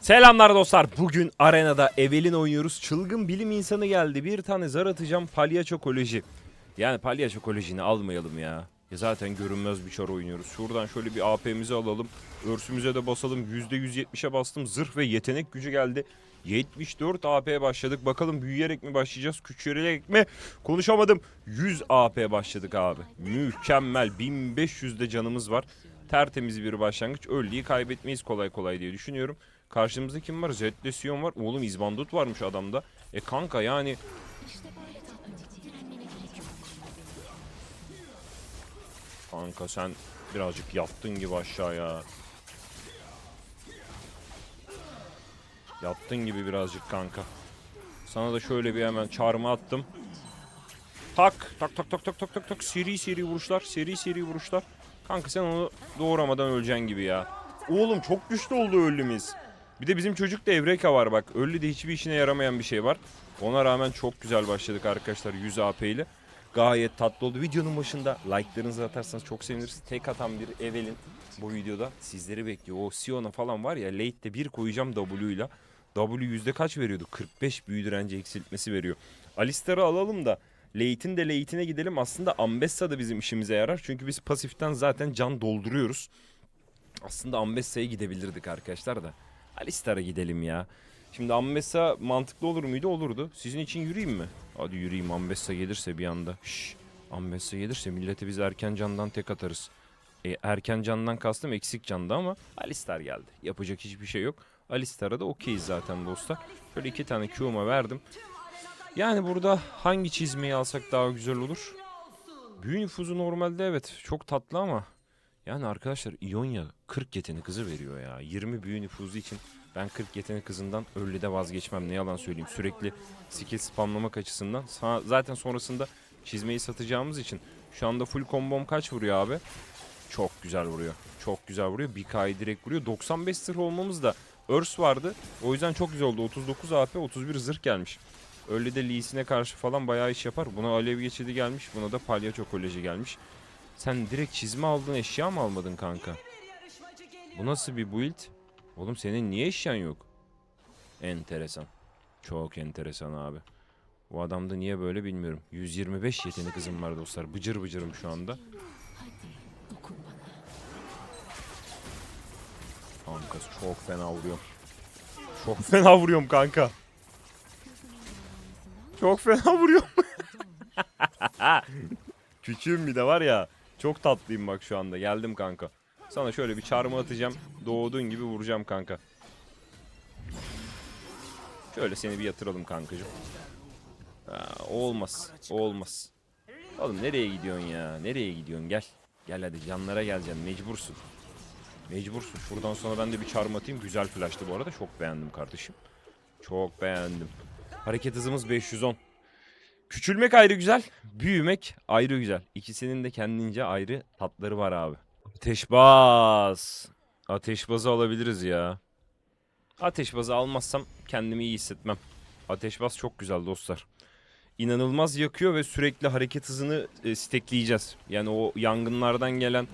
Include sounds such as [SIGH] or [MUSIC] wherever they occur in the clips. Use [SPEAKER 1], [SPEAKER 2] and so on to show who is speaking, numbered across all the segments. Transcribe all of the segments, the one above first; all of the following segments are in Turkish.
[SPEAKER 1] Selamlar dostlar. Bugün arenada Evelin oynuyoruz. Çılgın bilim insanı geldi. Bir tane zar atacağım palyaço koleji. Yani palyaço kolejini almayalım ya. Ya zaten görünmez bir çar oynuyoruz. Şuradan şöyle bir AP'mizi alalım. Örsümüze de basalım. %170'e bastım. Zırh ve yetenek gücü geldi. 74 AP başladık. Bakalım büyüyerek mi başlayacağız? Küçülerek mi? Konuşamadım. 100 AP başladık abi. Mükemmel. 1500 de canımız var. Tertemiz bir başlangıç. Early'yi kaybetmeyiz kolay kolay diye düşünüyorum. Karşımızda kim var? Zed'le Sion var. Oğlum İzbandut varmış adamda. E kanka yani Kanka sen birazcık yattın gibi aşağıya. Yattın gibi birazcık kanka. Sana da şöyle bir hemen çarmı attım. Tak tak tak tak tak tak tak tak seri seri vuruşlar seri seri vuruşlar. Kanka sen onu doğramadan öleceksin gibi ya. Oğlum çok güçlü oldu ölümüz. Bir de bizim çocukta Evreka var bak. Ölü de hiçbir işine yaramayan bir şey var. Ona rağmen çok güzel başladık arkadaşlar 100 AP ile. Gayet tatlı oldu. Videonun başında like'larınızı atarsanız çok seviniriz. Tek atan bir Evelin bu videoda sizleri bekliyor. O Sion'a falan var ya late'de bir koyacağım W ile. W yüzde kaç veriyordu? 45 büyü direnci eksiltmesi veriyor. Alistar'ı alalım da late'in de late'ine gidelim. Aslında Ambessa da bizim işimize yarar. Çünkü biz pasiften zaten can dolduruyoruz. Aslında Ambessa'ya gidebilirdik arkadaşlar da. Alistar'a gidelim ya. Şimdi Ambessa mantıklı olur muydu? Olurdu. Sizin için yürüyeyim mi? Hadi yürüyeyim Ambessa gelirse bir anda. Şşş. Ambessa gelirse millete biz erken candan tek atarız. E, erken candan kastım eksik canda ama Alistar geldi. Yapacak hiçbir şey yok. Alistar'a da okeyiz zaten dostlar. Şöyle iki tane Q'ma verdim. Yani burada hangi çizmeyi alsak daha güzel olur? Büyü nüfuzu normalde evet çok tatlı ama yani arkadaşlar İonya 40 yetenek hızı veriyor ya. 20 büyü nüfuzu için ben 40 yetenek hızından early'de vazgeçmem ne yalan söyleyeyim. Sürekli skill spamlamak açısından. Zaten sonrasında çizmeyi satacağımız için şu anda full kombom kaç vuruyor abi? Çok güzel vuruyor. Çok güzel vuruyor. Bir K'yı direkt vuruyor. 95 zırh olmamız da Örs vardı. O yüzden çok güzel oldu. 39 AP 31 zırh gelmiş. Öyle de Lee'sine karşı falan bayağı iş yapar. Buna alev geçidi gelmiş. Buna da palyaço koleji gelmiş. Sen direkt çizme aldın eşya mı almadın kanka? Bu nasıl bir build? Oğlum senin niye eşyan yok? Enteresan. Çok enteresan abi. Bu adamda niye böyle bilmiyorum. 125 yetenek hızım var dostlar. Bıcır bıcırım şu anda. Kanka çok fena vuruyorum. Çok [LAUGHS] fena vuruyorum kanka. Çok fena vuruyorum. [LAUGHS] Küçüğüm bir de var ya. Çok tatlıyım bak şu anda. Geldim kanka. Sana şöyle bir çarmı atacağım. Doğduğun gibi vuracağım kanka. Şöyle seni bir yatıralım kankacığım. Olmaz. Olmaz. Oğlum nereye gidiyorsun ya? Nereye gidiyorsun? Gel. Gel hadi canlara geleceksin. Mecbursun. Mecbursun. Şuradan sonra ben de bir çarmı atayım. Güzel flash'tı bu arada. Çok beğendim kardeşim. Çok beğendim. Hareket hızımız 510. Küçülmek ayrı güzel. Büyümek ayrı güzel. İkisinin de kendince ayrı tatları var abi. Ateşbaz. Ateşbazı alabiliriz ya. Ateşbazı almazsam kendimi iyi hissetmem. Ateşbaz çok güzel dostlar. İnanılmaz yakıyor ve sürekli hareket hızını e, stekleyeceğiz. Yani o yangınlardan gelen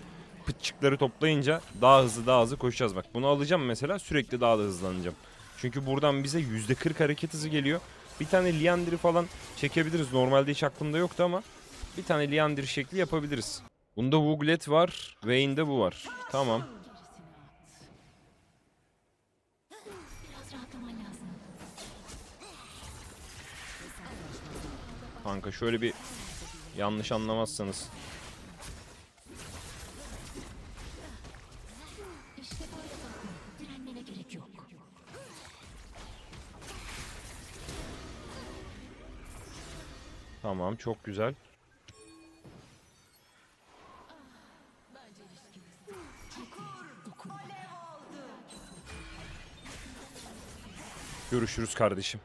[SPEAKER 1] pıtçıkları toplayınca daha hızlı daha hızlı koşacağız. Bak bunu alacağım mesela sürekli daha da hızlanacağım. Çünkü buradan bize %40 hareket hızı geliyor. Bir tane Liandry falan çekebiliriz. Normalde hiç aklımda yoktu ama bir tane Liandry şekli yapabiliriz. Bunda Wuglet var. Vayne'de bu var. Tamam. Kanka şöyle bir yanlış anlamazsanız. Tamam çok güzel. Görüşürüz kardeşim.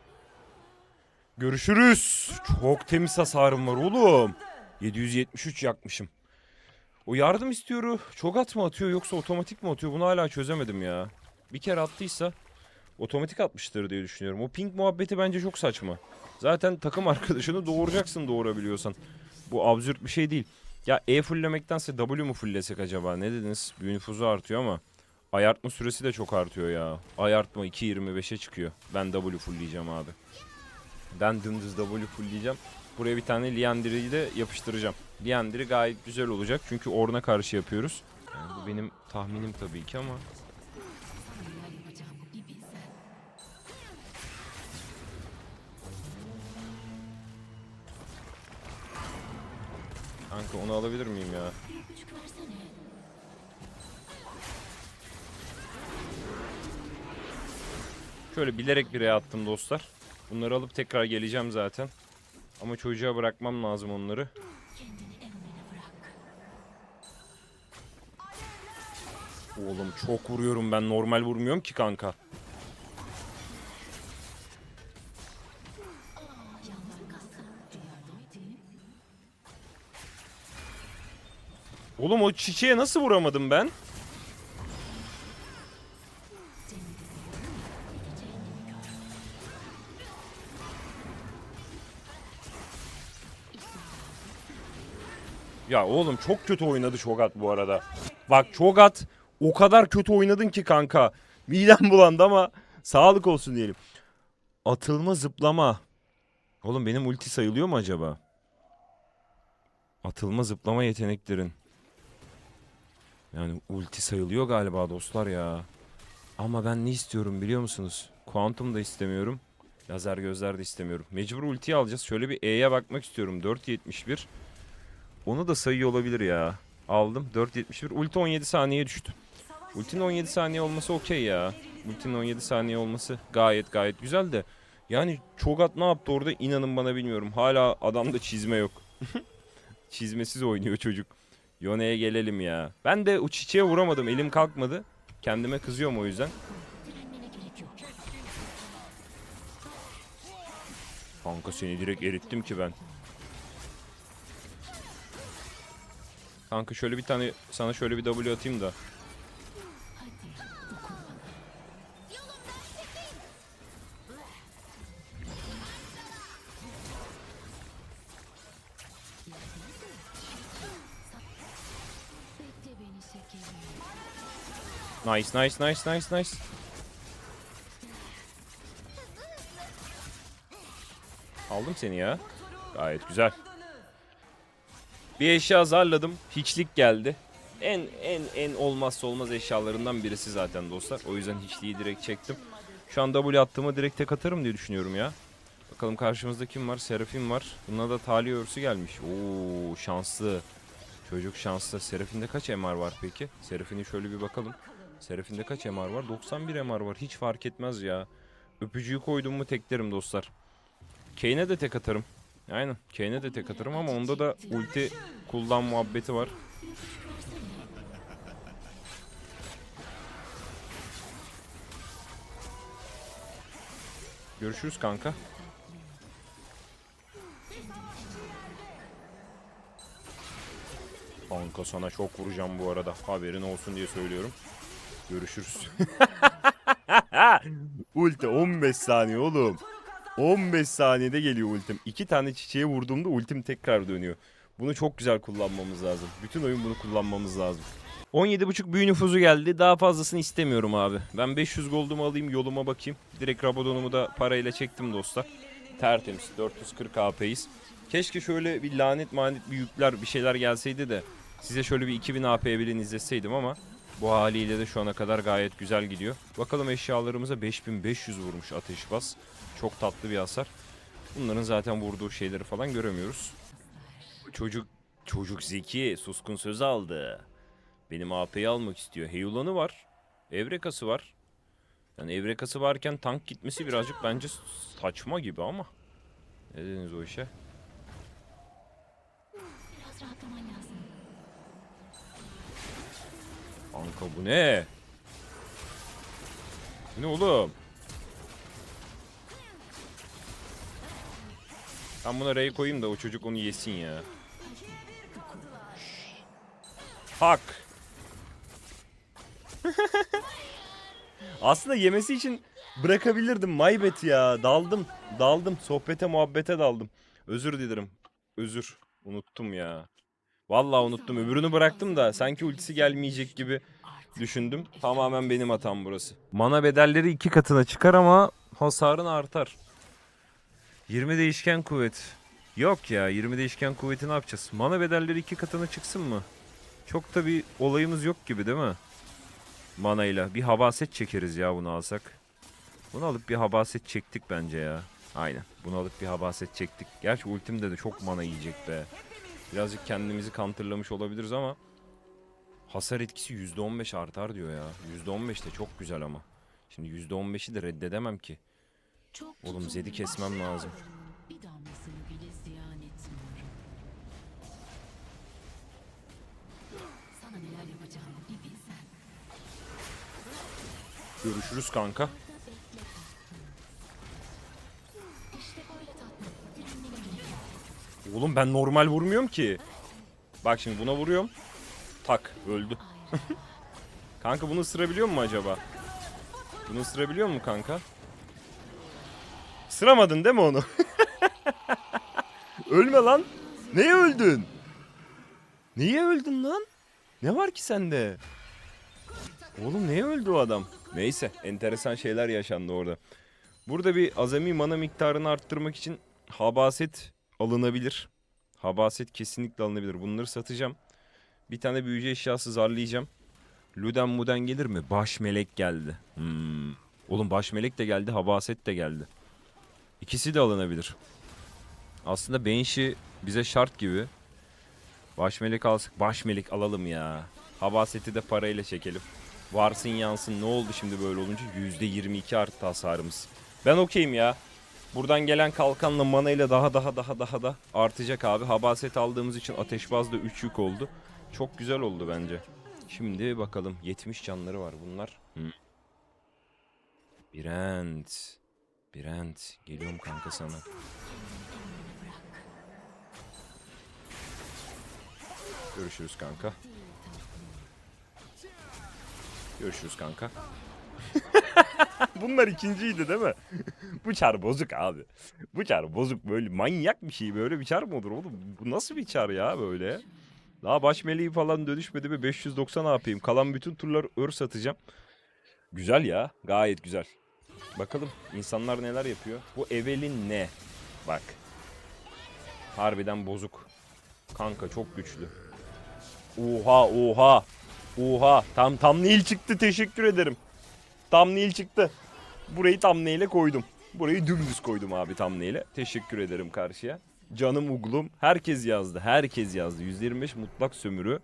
[SPEAKER 1] Görüşürüz. Çok temiz hasarım var oğlum. 773 yakmışım. O yardım istiyoru çok at mı atıyor yoksa otomatik mi atıyor bunu hala çözemedim ya. Bir kere attıysa otomatik atmıştır diye düşünüyorum. O ping muhabbeti bence çok saçma. Zaten takım [LAUGHS] arkadaşını doğuracaksın doğurabiliyorsan. Bu absürt bir şey değil. Ya E fulllemektense W mu fullesek acaba? Ne dediniz? Büyü nüfuzu artıyor ama Ayartma süresi de çok artıyor ya. Ayartma 2.25'e çıkıyor. Ben W fullleyeceğim abi. Ben dümdüz W fullleyeceğim. Buraya bir tane Liandry'i de yapıştıracağım. Liandry gayet güzel olacak çünkü Ornn'a karşı yapıyoruz. Yani bu benim tahminim tabii ki ama kanka onu alabilir miyim ya? Şöyle bilerek bir attım dostlar. Bunları alıp tekrar geleceğim zaten. Ama çocuğa bırakmam lazım onları. Oğlum çok vuruyorum ben normal vurmuyorum ki kanka. Oğlum o çiçeğe nasıl vuramadım ben?
[SPEAKER 2] Ya
[SPEAKER 1] oğlum çok kötü oynadı Çogat bu arada. Bak Çogat o kadar kötü oynadın ki kanka. Midem [LAUGHS] bulandı ama sağlık olsun diyelim. Atılma zıplama. Oğlum benim ulti sayılıyor mu acaba? Atılma zıplama yeteneklerin. Yani ulti sayılıyor galiba dostlar ya. Ama ben ne istiyorum biliyor musunuz? Kuantum da istemiyorum. Lazer gözler de istemiyorum. Mecbur ultiyi alacağız. Şöyle bir E'ye bakmak istiyorum. 4.71. Onu da sayıyor olabilir ya. Aldım. 4.71. Ulti 17 saniyeye düştü. Ultinin 17 saniye olması okey ya. Ultinin 17 saniye olması gayet gayet güzel de. Yani Çogat ne yaptı orada inanın bana bilmiyorum. Hala adamda çizme yok. [LAUGHS] Çizmesiz oynuyor çocuk. Yone'ye gelelim ya. Ben de çiçeğe vuramadım. Elim kalkmadı. Kendime kızıyorum o yüzden. Kanka seni direkt erittim ki ben. Kanka şöyle bir tane sana şöyle bir W atayım da. Nice nice nice nice nice. Aldım seni ya. Gayet güzel. Bir eşya zarladım. Hiçlik geldi. En en en olmazsa olmaz eşyalarından birisi zaten dostlar. O yüzden hiçliği direkt çektim. Şu an W attığımı direkt tek atarım diye düşünüyorum ya. Bakalım karşımızda kim var? Serafin var. Buna da tali örsü gelmiş. Oo şanslı. Çocuk şanslı. Serafin'de kaç MR var peki? Serafin'e şöyle bir bakalım. Serafin'de kaç MR var? 91 MR var. Hiç fark etmez ya. Öpücüğü koydum mu teklerim dostlar. Kane'e de tek atarım. Aynen. Kane'e de tek atarım ama onda da ulti kullan muhabbeti var. Görüşürüz kanka. Kanka sana çok vuracağım bu arada. Haberin olsun diye söylüyorum. Görüşürüz. [LAUGHS] Ulti 15 saniye oğlum. 15 saniyede geliyor ultim. İki tane çiçeğe vurduğumda ultim tekrar dönüyor. Bunu çok güzel kullanmamız lazım. Bütün oyun bunu kullanmamız lazım. 17.5 büyü nüfuzu geldi. Daha fazlasını istemiyorum abi. Ben 500 goldumu alayım yoluma bakayım. Direkt Rabadon'umu da parayla çektim dostlar. Tertemiz. 440 AP'yiz. Keşke şöyle bir lanet manet bir yükler bir şeyler gelseydi de size şöyle bir 2000 AP bilin izleseydim ama bu haliyle de şu ana kadar gayet güzel gidiyor. Bakalım eşyalarımıza 5500 vurmuş ateş bas. Çok tatlı bir hasar. Bunların zaten vurduğu şeyleri falan göremiyoruz. Çocuk çocuk zeki suskun söz aldı. Benim AP'yi almak istiyor. Heyulanı var. Evrekası var. Yani evrekası varken tank gitmesi birazcık bence saçma gibi ama. Ne dediniz o işe? Kanka bu ne? Ne oğlum? Ben buna Ray koyayım da o çocuk onu yesin ya. Hak. [LAUGHS] Aslında yemesi için bırakabilirdim. Maybet ya. Daldım. Daldım. Sohbete muhabbete daldım. Özür dilerim. Özür. Unuttum ya. Vallahi unuttum. Öbürünü bıraktım da sanki ultisi gelmeyecek gibi düşündüm. Tamamen benim hatam burası. Mana bedelleri iki katına çıkar ama hasarın artar. 20 değişken kuvvet. Yok ya 20 değişken kuvveti ne yapacağız? Mana bedelleri iki katına çıksın mı? Çok da bir olayımız yok gibi değil mi? Manayla. Bir habaset çekeriz ya bunu alsak. Bunu alıp bir habaset çektik bence ya. Aynen. Bunu alıp bir habaset çektik. Gerçi ultimde de çok mana yiyecek be. Birazcık kendimizi counterlamış olabiliriz ama hasar etkisi %15 artar diyor ya. %15 de çok güzel ama. Şimdi %15'i de reddedemem ki. Oğlum Zed'i kesmem lazım.
[SPEAKER 2] Bir damlasını
[SPEAKER 1] Oğlum ben normal vurmuyorum ki. Bak şimdi buna vuruyorum. Tak öldü. [LAUGHS] Kanka bunu ısırabiliyor mu acaba? Bunu ısırabiliyor mu kanka? Isıramadın değil mi onu? [LAUGHS] Ölme lan. Neye öldün? Niye öldün lan? Ne var ki sende? Oğlum neye öldü o adam? Neyse enteresan şeyler yaşandı orada. Burada bir azami mana miktarını arttırmak için habaset alınabilir. Habaset kesinlikle alınabilir. Bunları satacağım. Bir tane büyücü eşyası zarlayacağım. Luden muden gelir mi? Baş melek geldi. Hmm. Oğlum baş melek de geldi, habaset de geldi. İkisi de alınabilir. Aslında Banshee bize şart gibi. Baş melek alsak, baş melek alalım ya. Habaseti de parayla çekelim. Varsın yansın ne oldu şimdi böyle olunca? %22 arttı hasarımız. Ben okeyim ya. Buradan gelen kalkanla mana ile daha daha daha daha da artacak abi. Habaset aldığımız için ateşbaz da 3 yük oldu. Çok güzel oldu bence. Şimdi bakalım 70 canları var bunlar. Hı. Brent. Brent. Geliyorum kanka sana. Görüşürüz kanka. Görüşürüz kanka. [LAUGHS] Bunlar ikinciydi değil mi? Bu çar bozuk abi. Bu çar bozuk böyle manyak bir şey. Böyle bir çar mı olur oğlum? Bu nasıl bir çar ya böyle? Daha baş meleği falan dönüşmedi mi 590 yapayım. Kalan bütün turlar ör satacağım. Güzel ya. Gayet güzel. Bakalım insanlar neler yapıyor. Bu Evelyn ne? Bak. Harbiden bozuk. Kanka çok güçlü. Oha oha. Oha. Tam tam Nil çıktı teşekkür ederim. Tam Nil çıktı. Burayı tam neyle koydum. Burayı dümdüz koydum abi tam neyle. Teşekkür ederim karşıya. Canım uglum. Herkes yazdı. Herkes yazdı. 125 mutlak sömürü.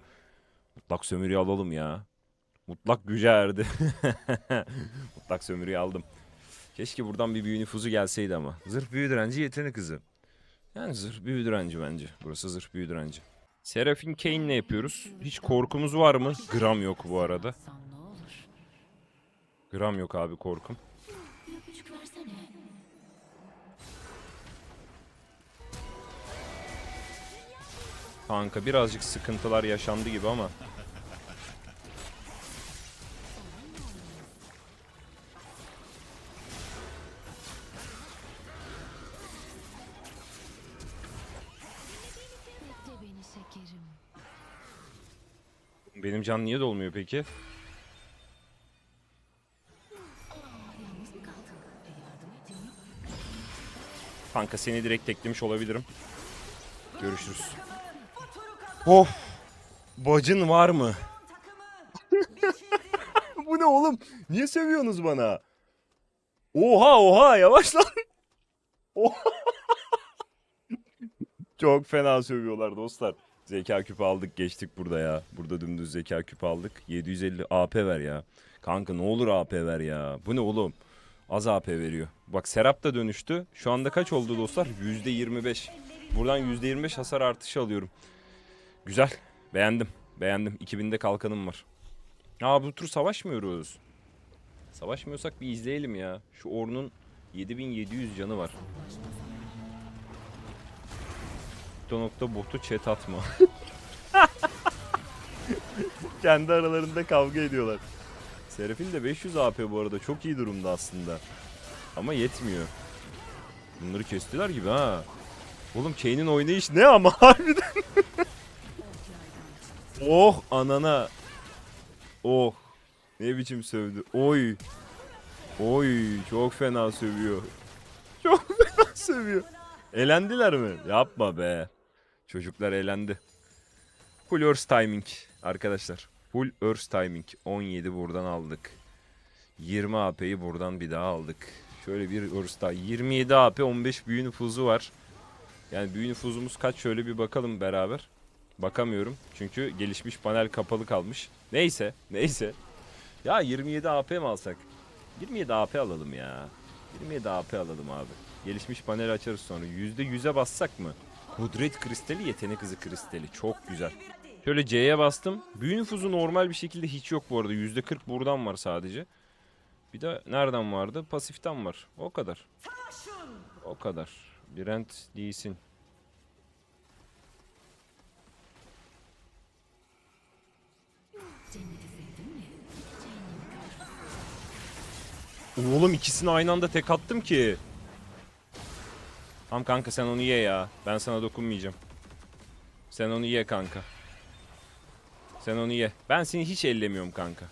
[SPEAKER 1] Mutlak sömürüyü alalım ya. Mutlak güce erdi. [LAUGHS] mutlak sömürüyü aldım. Keşke buradan bir büyü nüfuzu gelseydi ama. Zırh büyü direnci yetenek hızı. Yani zırh büyü direnci bence. Burası zırh büyü direnci. Serafin Kane ne yapıyoruz? Hiç korkumuz var mı? Gram yok bu arada. Gram yok abi korkum. Kanka birazcık sıkıntılar yaşandı gibi ama. Benim can niye dolmuyor peki? Kanka seni direkt teklemiş olabilirim. Görüşürüz. Of. Bacın var mı? [LAUGHS] Bu ne oğlum? Niye sövüyorsunuz bana? Oha oha yavaş lan. Oha. Çok fena sövüyorlar dostlar. Zeka küpü aldık geçtik burada ya. Burada dümdüz zeka küpü aldık. 750 AP ver ya. Kanka ne olur AP ver ya. Bu ne oğlum? Az AP veriyor. Bak Serap da dönüştü. Şu anda kaç oldu dostlar? %25. Buradan %25 hasar artışı alıyorum. Güzel. Beğendim. Beğendim. 2000'de kalkanım var. Aa bu tur savaşmıyoruz. Savaşmıyorsak bir izleyelim ya. Şu Orn'un 7700 canı var. nokta botu chat atma. [LAUGHS] Kendi aralarında kavga ediyorlar. Serafin de 500 AP bu arada. Çok iyi durumda aslında. Ama yetmiyor. Bunları kestiler gibi ha. Oğlum Kane'in oynayış ne ama [LAUGHS] harbiden. oh anana. Oh. Ne biçim sövdü. Oy. Oy çok fena sövüyor. [LAUGHS] Çok fena sövüyor. Elendiler mi? Yapma be. Çocuklar elendi. Earth Timing arkadaşlar. Full Earth Timing. 17 buradan aldık. 20 AP'yi buradan bir daha aldık. Şöyle bir Earth daha. 27 AP 15 büyü nüfuzu var. Yani büyü nüfuzumuz kaç şöyle bir bakalım beraber. Bakamıyorum çünkü gelişmiş panel kapalı kalmış. Neyse neyse. Ya 27 AP mi alsak? 27 AP alalım ya. 27 AP alalım abi. Gelişmiş panel açarız sonra. %100'e bassak mı? Kudret kristali, yetenek hızı kristali. Çok güzel. Şöyle C'ye bastım. Büyü nüfuzu normal bir şekilde hiç yok bu arada. %40 buradan var sadece. Bir de nereden vardı? Pasiften var. O kadar. O kadar. Brent değilsin. Oğlum ikisini aynı anda tek attım ki. Tamam kanka sen onu ye ya. Ben sana dokunmayacağım. Sen onu ye kanka. Sen onu ye. Ben seni hiç ellemiyorum kanka.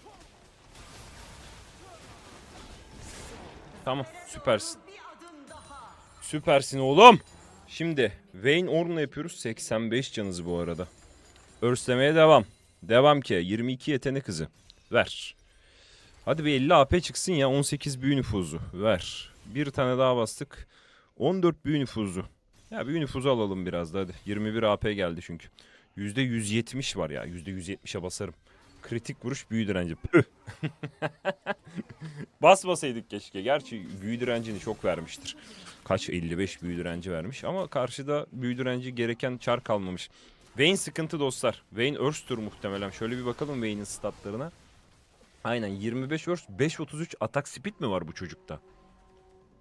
[SPEAKER 1] Tamam süpersin. Süpersin oğlum. Şimdi Vayne Ornn'la yapıyoruz. 85 canız bu arada. Örslemeye devam. Devam ki. 22 yetenek hızı. Ver. Hadi bir 50 AP çıksın ya 18 büyü nüfuzu ver. Bir tane daha bastık. 14 büyü nüfuzu. Ya büyü nüfuzu alalım biraz da hadi. 21 AP geldi çünkü. %170 var ya %170'e basarım. Kritik vuruş büyü direnci. [LAUGHS] Basmasaydık keşke. Gerçi büyü direncini çok vermiştir. Kaç 55 büyü direnci vermiş ama karşıda büyü direnci gereken çar kalmamış. Vayne sıkıntı dostlar. Vayne Earth'tür muhtemelen. Şöyle bir bakalım Vayne'in statlarına. Aynen 25 Earth 5.33 atak speed mi var bu çocukta?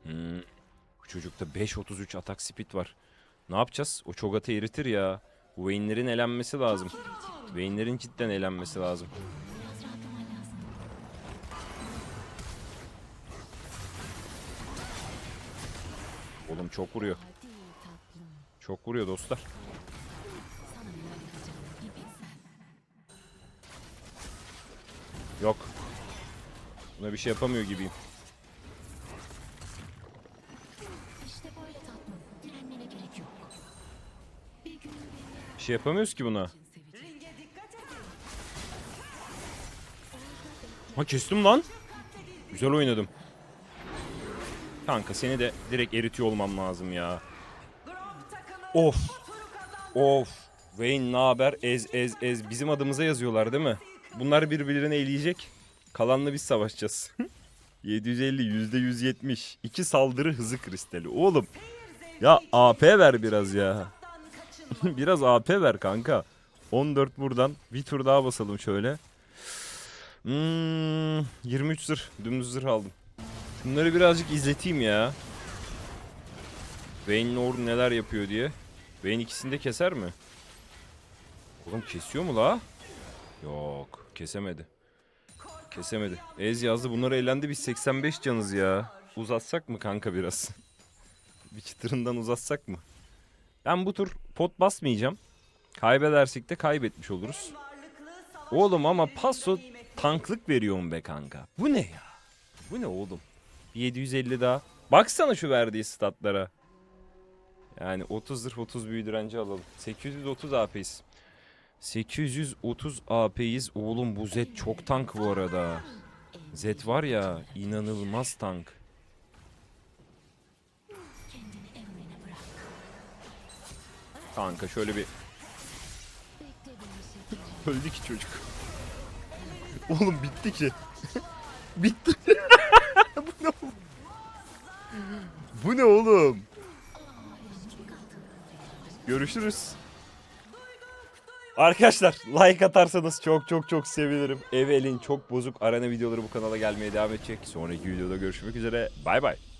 [SPEAKER 1] Hmm. Bu çocukta 5.33 atak speed var. Ne yapacağız? O Cho'Gath'ı eritir ya. Bu elenmesi lazım. Vayne'lerin cidden elenmesi lazım. Oğlum çok vuruyor. Çok vuruyor dostlar. Yok. Buna bir şey yapamıyor gibiyim.
[SPEAKER 2] İşte böyle tatlım. Direnmene gerek yok. Bir gün beni
[SPEAKER 1] Bir şey yapamıyoruz ki buna. Ha kestim lan. Güzel oynadım. Kanka seni de direkt eritiyor olmam lazım ya. Of. Of. Wayne ne haber? Ez ez ez. Bizim adımıza yazıyorlar değil mi? Bunlar birbirlerini eleyecek. Kalanla biz savaşacağız. [LAUGHS] 750 yüzde 170. İki saldırı hızı kristali. Oğlum. Ya AP ver biraz ya. [LAUGHS] biraz AP ver kanka. 14 buradan. Bir tur daha basalım şöyle. Hmm, 23 zırh. Dümdüz zırh aldım. Şunları birazcık izleteyim ya. Vayne Lord neler yapıyor diye. Vayne ikisini de keser mi? Oğlum kesiyor mu la? Yok kesemedi. Kesemedi. Ez yazdı bunları eğlendi biz 85 canız ya. Uzatsak mı kanka biraz? [LAUGHS] Bir çıtırından uzatsak mı? Ben bu tur pot basmayacağım. Kaybedersek de kaybetmiş oluruz. Oğlum ama paso tanklık veriyorum be kanka. Bu ne ya? Bu ne oğlum? 750 daha. Baksana şu verdiği statlara. Yani 30 zırh 30 büyü direnci alalım. 830 AP'yiz. 830 AP'yiz. Oğlum bu Z çok tank bu arada. Z var ya inanılmaz tank. Kanka şöyle bir öldü ki çocuk. Oğlum bitti ki. [LAUGHS] bitti. [LAUGHS] bu ne oğlum? Bu ne oğlum? Görüşürüz. Arkadaşlar like atarsanız çok çok çok sevinirim. Evelin çok bozuk arena videoları bu kanala gelmeye devam edecek. Sonraki videoda görüşmek üzere. Bay bay.